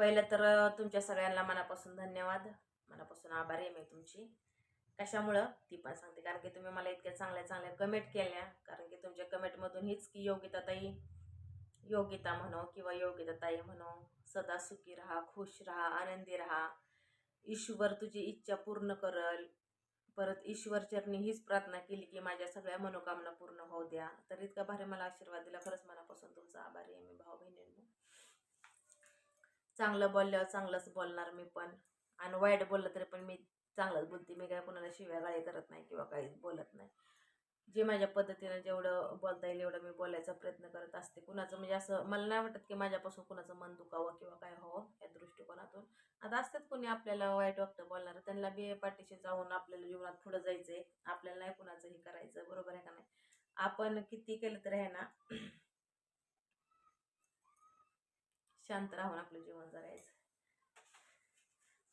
पहिलं तर तुमच्या सगळ्यांना मनापासून धन्यवाद. मनापासून आभारी आहे मी तुमची. कशामुळं? ती पण सांगते. कारण की तुम्ही मला इतक्या चांगल्या चांगल्या कमेंट केल्या. कारण की तुमच्या कमेंटमधून हीच की योगिता ताई योगिता म्हणो किंवा योगिताताई म्हणो सदा सुखी राहा खुश राहा आनंदी राहा. ईश्वर तुझी इच्छा पूर्ण करल. परत ईश्वर चरणी हीच प्रार्थना केली की माझ्या सगळ्या मनोकामना पूर्ण होऊ द्या. तर इतका भारी मला आशीर्वाद दिला. खरंच मनापासून तुमचा आभारी आहे मी भाऊ बहिणींना चांगलं बोलल्यावर चांगलंच बोलणार मी पण. आणि वाईट बोललं तरी पण मी चांगलंच बोलते. मी काय कोणाला शिव्या गाळी करत नाही किंवा काहीच बोलत नाही. जे माझ्या पद्धतीनं जेवढं बोलता येईल एवढं मी बोलायचा प्रयत्न करत असते. कुणाचं म्हणजे असं मला नाही वाटत की माझ्यापासून कुणाचं मन दुखावं किंवा काय हवं या दृष्टिकोनातून. आता असतात कोणी आपल्याला वाईट वाटतं बोलणार. त्यांना बी पाठीशी जाऊन आपल्याला जीवनात पुढं जायचंय. आपल्याला नाही कुणाचं हे करायचं. बरोबर आहे का नाही? आपण किती केलं तरी आहे ना शांत राहून आपलं जीवन जगायचं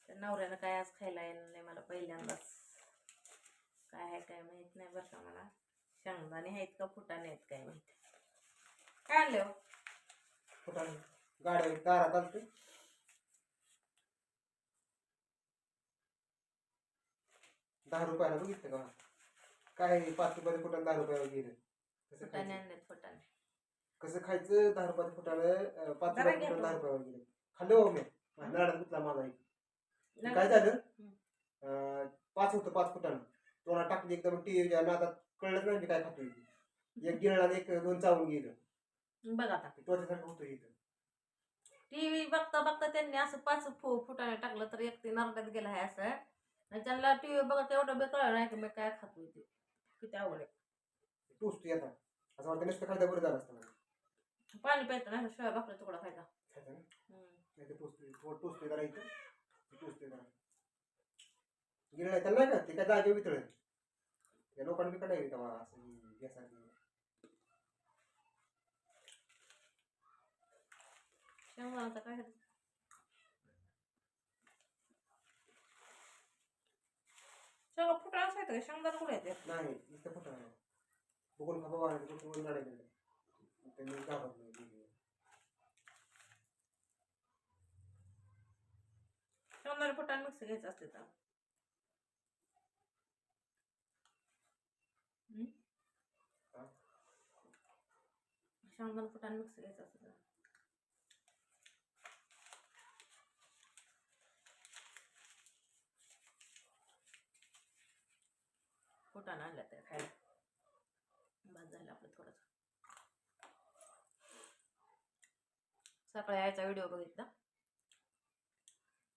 तर नवऱ्यानं काय आज खायला येणार नाही मला पहिल्यांदाच. काय आहे काय माहीत नाही बरं का मला. शेंगदाणे आहेत का फुटाणे आहेत काय माहीत. काय आणले हो? कुठं गाड्या दारात आलते. दहा रुपयाला बघितलं का? काय पाच रुपयाला कुठं दहा रुपयाला गेलं? फुटाणे आणलेत फुटाणे. कसं खायचं? दहा रुपयाला फुटालं पाच घ्या फुटाला दहा तो. रुपयाला गेले. खाल्लं हो मी. नाडात गुतला माझा एक. काय झालं? पाच होतं पाच फुटानं तोंडात टाकली एकदम टी नादात कळलं नाही मी काय खातोय. ते. एक आणि एक दोन चावून गेलं. बघा आता. त्वचेसारखं होतं इथं. टीव्ही बघता बघता त्यांनी असं पाच फु फुटाने टाकलं तर एक ते नरड्यात गेला आहे असं. आणि त्यांना टीव्ही बघत एवढं बेकळ नाही की मी काय खातो ते. किती आवड आहे. टोचतो येतात असं वाटतं नुसतं खायला बरं झालं असतं. पाणी प्यायचं नाही शिवाय भाकरी तुकडा खायचा. खायचं ना हम्म. नाही जरा इथं. जरा आहे. त्याला नाही का ते काय जागे वितळ त्या लोकांना बी कडायला तेव्हा असं यासारखी. शेंगदाणा आता काय करायचं? फुटा असायचं का? शेंगदाणा कुठे येते नाही फुटा नाही. बघून खा बाबा त्यांनी गावात नाही गेली. शेंगदाणा फुटा मिक्स घ्यायचं असते तर हम्म? हा? शेंगदाणा फुटा मिक्स घ्यायचं असते तर फुटाणा आणलं तर खायला बाद झालं आपलं थोडंसं सकाळी यायचा व्हिडिओ बघितला.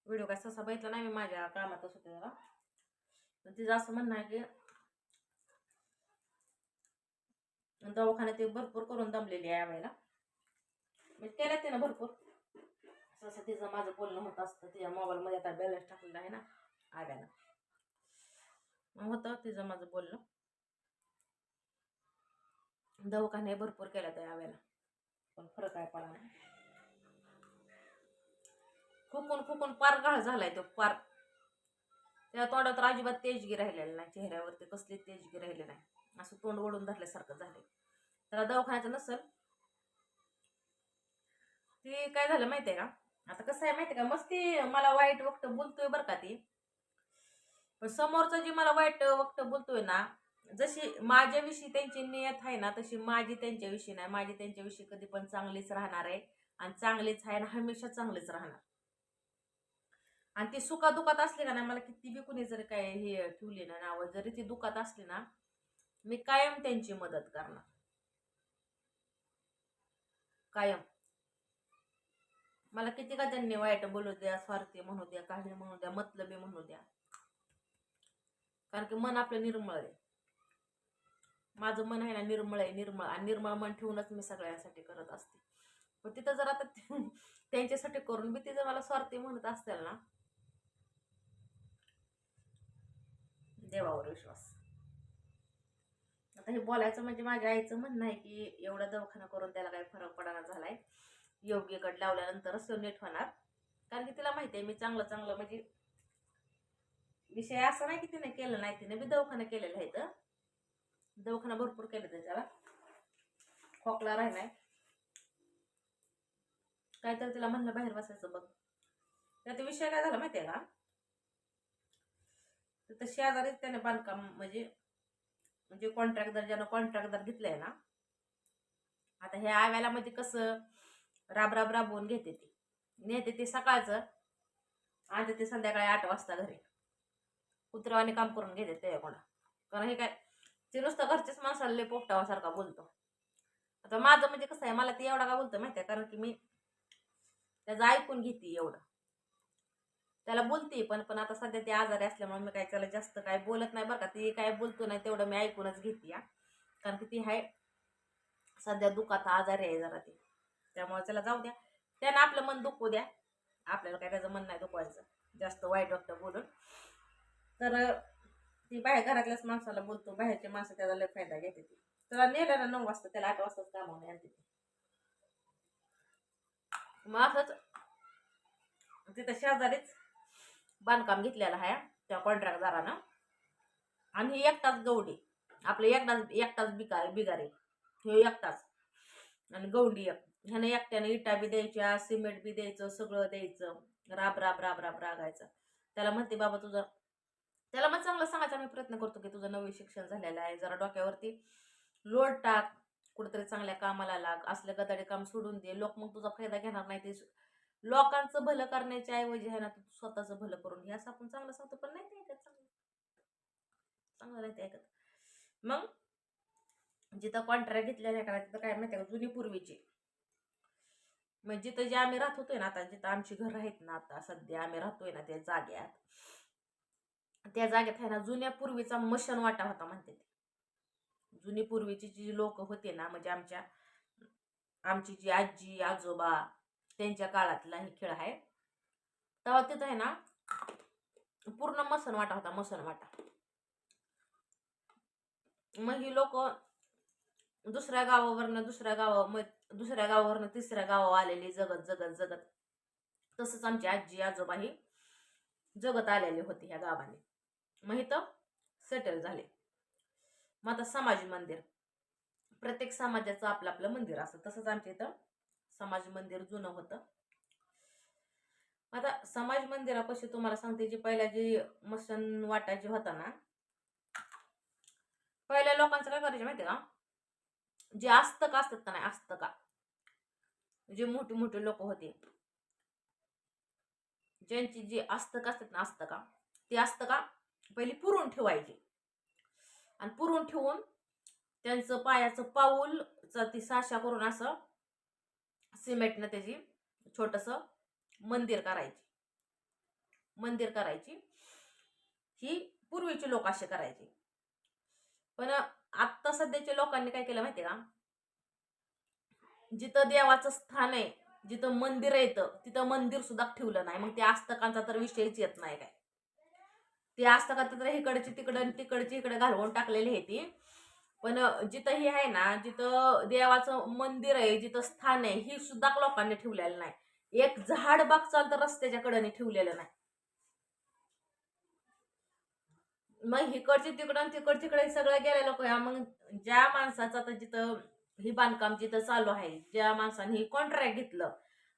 व्हिडिओ काय ससा बघितला नाही मी माझ्या कामातच होते जरा पण तिचं असं म्हणणं आहे की दवाखान्यात ते भरपूर करून दमलेली आहे यावेळेला मी केलं ते ना भरपूर. असं तिचं माझं बोलणं होत असतं तिच्या मोबाईलमध्ये आता बॅलन्स टाकलेला आहे ना आव्याला मग होतं तिचं माझं बोलणं. दवाखाने भरपूर केल्या त्या यावेळेला पण फरक आहे पडा नाही फुकून फुकून पार गाळ झालाय तो पार. त्या तोंडात तर अजिबात तेजगी राहिलेला नाही चेहऱ्यावरती कसली तेजगी राहिली नाही. असं तोंड ओढून धरल्यासारखं झालंय. त्याला दवाखान्याचं नसल. ते काय झालं माहितीये का? आता कसं आहे माहितीये का? मस्ती मला वाईट वक्त बोलतोय बरं का ती. पण समोरचं जे मला वाईट वक्त बोलतोय ना जशी माझ्याविषयी त्यांची नियत आहे ना तशी माझी त्यांच्याविषयी नाही. माझी त्यांच्याविषयी कधी पण चांगलीच राहणार आहे. आणि चांगलीच आहे आणि हमेशा चांगलीच राहणार. आणि ती सुखा दुखात असली का ना मला किती बी कुणी जरी काय हे ठेवली ना नावं जरी ती दुखात असली ना मी कायम त्यांची मदत करणार. कायम. मला किती का त्यांनी वाईट बोलू द्या स्वार्थी म्हणू द्या काही म्हणू द्या मतलबी म्हणू द्या. कारण की मन आपलं निर्मळ आहे. माझं मन आहे ना निर्मळ आहे निर्मळ आणि निर्मळ मन ठेवूनच मी सगळ्यांसाठी करत असते. पण तिथं जर आता त्यांच्यासाठी करून बी तिथं मला स्वार्थी म्हणत असतील ना देवावर विश्वास आता हे बोलायचं म्हणजे माझ्या आईचं म्हणणं आहे की एवढा दवाखाना करून त्याला काही फरक पडाना झालाय. योग्यकड लावल्यानंतरच तो नीट होणार. कारण की तिला माहिती आहे मी चांगलं चांगलं म्हणजे विषय असा नाही की तिने केलं नाही तिने बी दवाखाना केलेला आहे तर दवाखाना भरपूर केलं त्याच्याला. खोकला राहिलाय. काय तिला म्हणलं बाहेर बसायचं बघ. त्यात विषय काय झाला माहितीये का? तिथं शेजारीच त्याने बांधकाम म्हणजे म्हणजे कॉन्ट्रॅक्टर ज्यानं कॉन्ट्रॅक्टर घेतलंय ना आता ह्या आव्याला मध्ये कसं राब राब राबवून घेते ती. नेते ते सकाळचं आणि ते संध्याकाळी आठ वाजता घरी. कुत्र्यावाने काम करून घेते ते कोणा कारण हे काय ते नुसतं घरच्याच माणसाला लय पोपटावासारखा बोलतो. आता माझं म्हणजे कसं आहे मला ते एवढा का बोलतो माहिती आहे? कारण की मी त्याचं ऐकून घेते एवढं. त्याला बोलते पण पण आता सध्या ते आजारी असल्यामुळे मी काय त्याला जास्त काय बोलत नाही बरं का. ती काय बोलतो नाही तेवढं मी ऐकूनच घेते या कारण की ती आहे सध्या दुखात आजारी आहे जरा ती. त्यामुळे त्याला जाऊ द्या. त्यानं आपलं मन दुखू द्या. आपल्याला काय त्याचं मन नाही दुखवायचं. जास्त वाईट वाटतं बोलून. तर ती बाहेर घरातल्याच माणसाला बोलतो. बाहेरचे माणसं त्याचा लय फायदा घेते ती. त्याला नेलं नऊ वाजता त्याला आठ वाजताच कामावून आणते ती. मग असंच. तिथं शेजारीच बांधकाम घेतलेलं आहे त्या कॉन्ट्रॅक्टदारानं. आणि हे एकटाच गवडी आपलं एकटाच एकटाच बिकार बिगारे हे एकटाच. आणि गवंडी एक ह्यानं एकट्यानं इटा बी द्यायच्या सिमेंट बी द्यायचं सगळं द्यायचं. राब राब राब राब रागायचं. त्याला म्हणते बाबा तुझं त्याला मग चांगलं सांगायचा मी प्रयत्न करतो की तुझं नवीन शिक्षण झालेलं आहे. जरा डोक्यावरती लोड टाक. कुठेतरी चांगल्या कामाला लाग. असले गदाडे काम सोडून दे. लोक मग तुझा फायदा घेणार नाही. ते लोकांचं भलं करण्याच्या ऐवजी आहे ना तू स्वतःचं भलं करून घे. असं आपण चांगलं सांगतो पण नाही ते ऐकत चांगलं. चांगलं नाही ते ऐकत. मग जिथं कॉन्ट्रॅक्ट घेतलेला आहे का तिथं काय माहिती आहे का जुनी पूर्वीची. मग जिथं जे आम्ही राहत होतोय ना आता जिथं आमची घर आहेत ना आता सध्या आम्ही राहतोय ना त्या जाग्यात. त्या जागेत आहे ना जुन्या पूर्वीचा मशन वाटा होता म्हणते ते. जुनी पूर्वीची जी लोक होते ना म्हणजे आमच्या आमची जी आजी आजोबा त्यांच्या काळातला हे खेळ आहे. तेव्हा तिथं आहे ना पूर्ण मसन वाटा होता मसन वाटा. मग ही लोक दुसऱ्या गावावरनं दुसऱ्या गावा मग दुसऱ्या गावावरनं तिसऱ्या गावावर आलेली जगत जगत जगत. तसंच आमची आजी आजोबा ही जगत आलेली होती ह्या गावाने. मग इथं सेटल झाले. मग आता समाज मंदिर. प्रत्येक समाजाचं आपलं आपलं मंदिर असतं. तसंच आमच्या इथं समाज मंदिर जुनं होतं. आता समाज मंदिरापाशी तुम्हाला सांगते जी पहिल्या जी मसन वाटा जी होता ना पहिल्या लोकांचं काय करायचं माहिती का? जे आस्तक असतात का नाही आस्तका जे मोठे मोठे लोक होते ज्यांची जी आस्तक असतात ना आस्तका ती आस्तका पहिली पुरून ठेवायची. आणि पुरून ठेवून त्यांचं पायाचं पाऊलचं ती साशा करून असं सिमेंटनं त्याची छोटंसं मंदिर करायची. मंदिर करायची. ही पूर्वीची लोक असे करायची. पण आत्ता सध्याच्या लोकांनी काय केलं माहिती का? जिथं देवाचं स्थान आहे जिथं मंदिर येतं तिथं मंदिर सुद्धा ठेवलं नाही. मग ते आस्तकांचा तर विषयच येत नाही काय. ते आस्तकांचं तर इकडची तिकडं तिकडची इकडे घालवून टाकलेली आहे ती. पण जिथं हे आहे ना जिथं देवाचं मंदिर आहे जिथं स्थान आहे ही सुद्धा लोकांनी ठेवलेलं नाही. एक झाड बाग चालतं रस्त्याच्या कडेने ठेवलेलं नाही. मग हिकडचे तिकडं आणि तिकड तिकडे सगळं गेले लोक मग ज्या माणसाचं आता जिथं ही बांधकाम जिथं चालू आहे ज्या माणसाने ही कॉन्ट्रॅक्ट घेतलं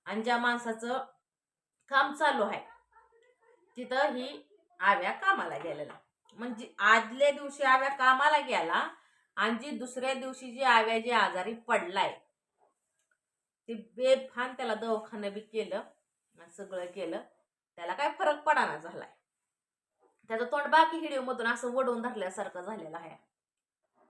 आणि ज्या माणसाचं काम चालू आहे तिथं ही आव्या कामाला गेलेला. म्हणजे आदल्या दिवशी आव्या कामाला गेला आणि जी दुसऱ्या दिवशी जी आव्या जी आजारी पडलाय ते बेफान त्याला दवाखानं बी केलं सगळं केलं. त्याला काय फरक पडाना झालाय. त्याचं तोंड बाकी हिडिओ मधून असं वडून धरल्यासारखं झालेलं आहे.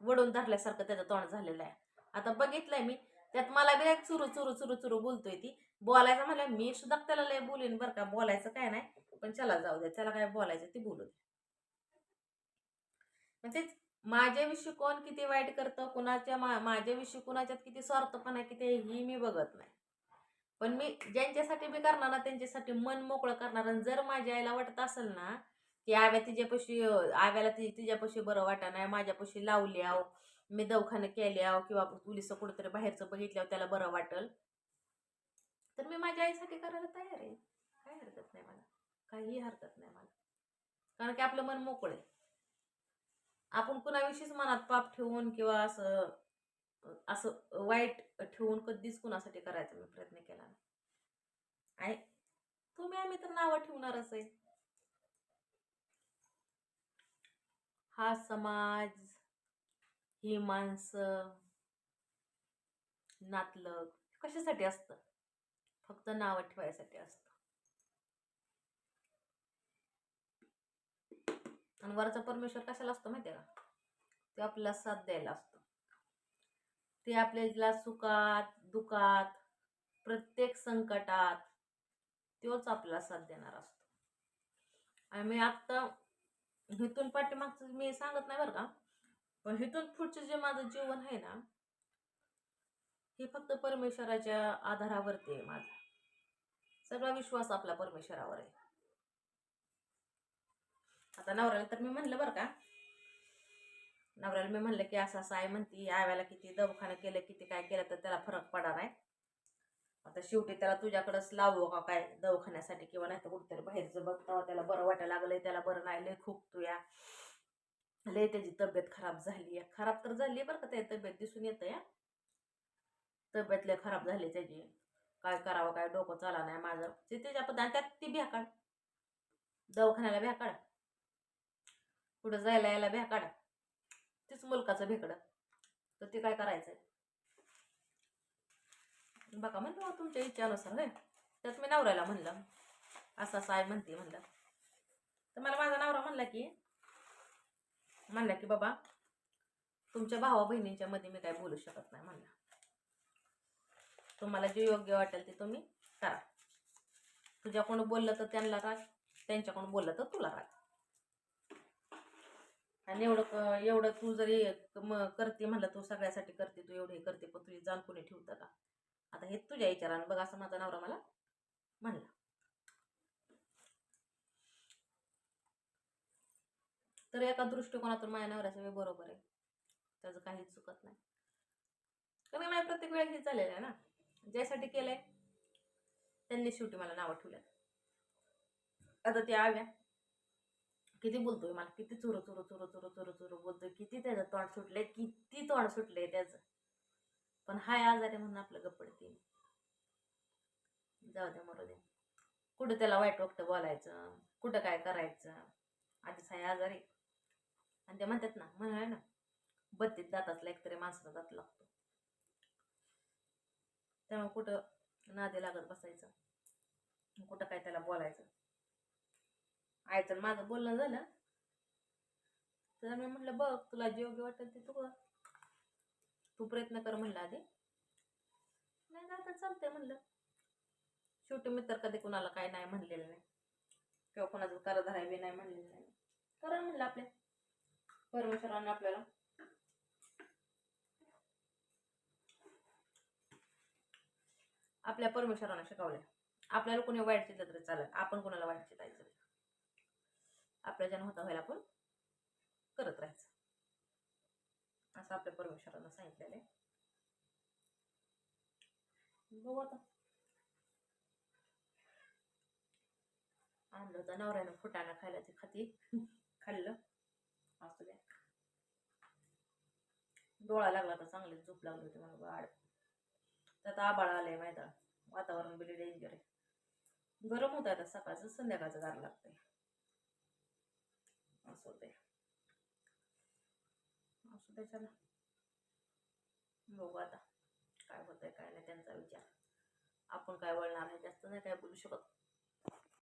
वडून धरल्यासारखं त्याचं तोंड झालेलं आहे. आता बघितलंय मी त्यात मला बी एक चुरू चुरू चुरू चुरू बोलतोय ती. बोलायचं म्हणलं मी सुद्धा त्याला लय बोलीन बरं का. बोलायचं काय नाही पण चला जाऊ दे. त्याला काय बोलायचं ते बोलू दे. मग तेच माझ्याविषयी कोण किती वाईट करतं? कुणाच्या मा माझ्याविषयी कुणाच्यात किती स्वार्थपणा आहे किती ही मी बघत नाही. पण मी ज्यांच्यासाठी मी करणार ना त्यांच्यासाठी मन मोकळं करणार. आणि जर माझ्या आईला वाटत असेल ना की आव्या तिच्यापाशी आव्याला ती तिच्यापाशी बरं वाटा नाही माझ्यापाशी लावली आहो मी दवाखानं केले आव किंवा पुलिसचं कुठंतरी बाहेरचं बघितल्यावर त्याला बरं वाटल तर मी माझ्या आईसाठी करायला तयार आहे. काय हरकत नाही मला. काही हरकत नाही मला. कारण की आपलं मन मोकळं आहे. आपण कुणाविषयीच मनात पाप ठेवून किंवा असं असं वाईट ठेवून कधीच कुणासाठी करायचा मी प्रयत्न केला नाही. तुम्ही आम्ही तर नावं ठेवणारच आहे. हा समाज ही माणसं नातलग कशासाठी असतं? फक्त नावं ठेवायसाठी असतं. आणि वरचा परमेश्वर कशाला असतो माहितीये का? ते आपल्याला साथ द्यायला असतो. ते आपल्याला सुखात दुखात प्रत्येक संकटात तोच आपल्याला साथ देणार असतो. आणि मी आत्ता हिथून पाठीमागचं मी सांगत नाही बरं का पण हिथून पुढचं जे माझं जीवन आहे ना हे फक्त परमेश्वराच्या आधारावरती आहे माझा. सगळा विश्वास आपला परमेश्वरावर आहे. आता नवऱ्याला तर मी म्हणलं बरं का. नवऱ्याला मी म्हणलं की असं असं आहे म्हणती आव्याला किती दवाखाना केलं किती काय केलं तर त्याला फरक पडणार आहे. आता शेवटी त्याला तुझ्याकडंच लावू का काय दवाखान्यासाठी किंवा नाही तर कुठेतरी बाहेरचं बघतावा त्याला बरं वाटायला लागलंय त्याला बरं नाही लय खूप तुया लय त्याची तब्येत खराब झाली आहे. खराब तर झाली बरं का त्याची तब्येत दिसून येतं या तब्येत लय खराब झाली त्याची. काय करावं काय डोकं चाला नाही माझं. ते त्याच्या पद्धत त्यात ती भ्याकाड दवाखान्याला भ्याकाळ कुठं जायला यायला भ्याकाड तीच मुलकाचं भेकडं. तर ते काय करायचंय? बघा म्हणलं हो तुमच्या इच्छेनुसार होय त्यात मी नवऱ्याला म्हणलं. असं असं आहे म्हणते म्हणलं. तर मला माझा नवरा म्हणला की म्हणला की बाबा तुमच्या भावा बहिणींच्या मध्ये मी काय बोलू शकत नाही म्हणला. तुम्हाला जे योग्य वाटेल ते तुम्ही करा. तुझ्याकडून बोललं तर त्यांना राग त्यांच्याकडून बोललं तर तुला राग आणि एवढं एवढं तू जरी म- करते म्हणलं तू सगळ्यासाठी करते तू एवढं हे करते पण तुझी जाण कोणी ठेवतं का? आता हे तुझ्या विचारानं बघ असं माझा नवरा मला म्हणला. तर एका दृष्टिकोनातून माझ्या नवऱ्याचं वेळ बरोबर आहे. त्याचं काहीच चुकत नाही. कमी माझ्या प्रत्येक वेळेस हे झालेलं आहे ना. ज्यासाठी केलंय त्यांनी शेवटी मला नावं ठेवल्यात. आता ते आव्या. किती बोलतोय मला किती चुरू चुरू चुरू चुरू चुरू चुरू बोलतोय किती त्याचं तोंड सुटलंय किती तोंड सुटलंय त्याचं. पण हाय आजारी म्हणून आपलं गप्पडते जाऊ दे मरू दे. कुठं त्याला वाईट वाटतं बोलायचं? कुठं काय करायचं? आधीच हाय आजारी. आणि ते म्हणतात ना म्हणाय ना बत्तीत जातातला असला एक तरी माणसाला जात लागतो. त्यामुळे कुठं नादी लागत बसायचं. कुठं काय त्याला बोलायचं. आयचं माझं बोलणं झालं. तर मी म्हटलं बघ तुला जे योग्य वाटेल ते तू कर. तू प्रयत्न कर म्हणलं आधी. नाही आता चालतंय म्हणलं. शेवटी मी तर कधी कुणाला काय नाही म्हणलेलं नाही. किंवा कोणाचं करा धराय बी नाही म्हणलेलं नाही. करा म्हणलं आपल्या परमेश्वराने आपल्याला. आपल्या परमेश्वरानं शिकवल्या. आपल्याला कोणी वाईट चितलं तरी चालेल. आपण कोणाला वाईट चितायचं आपल्या जन्म होता व्हायला आपण करत राहायचं. असं आपल्या परमेश्वरानं सांगितलेलं आहे. बघू आता. आणलं होतं नवऱ्यानं फुटाणा खायला ते खाती. खाल्लं. असू द्या डोळा लागला तर चांगली झोप लागली होती मला आड त्यात आबाळ आलंय माहिती वातावरण बिले डेंजर आहे. गरम होतं आता सकाळचं संध्याकाळचं गार लागतंय. असं ते असू दे चला. बघू आता काय होतंय काय नाही त्यांचा विचार. आपण काय वळणार आहे जास्त नाही काय बोलू शकत.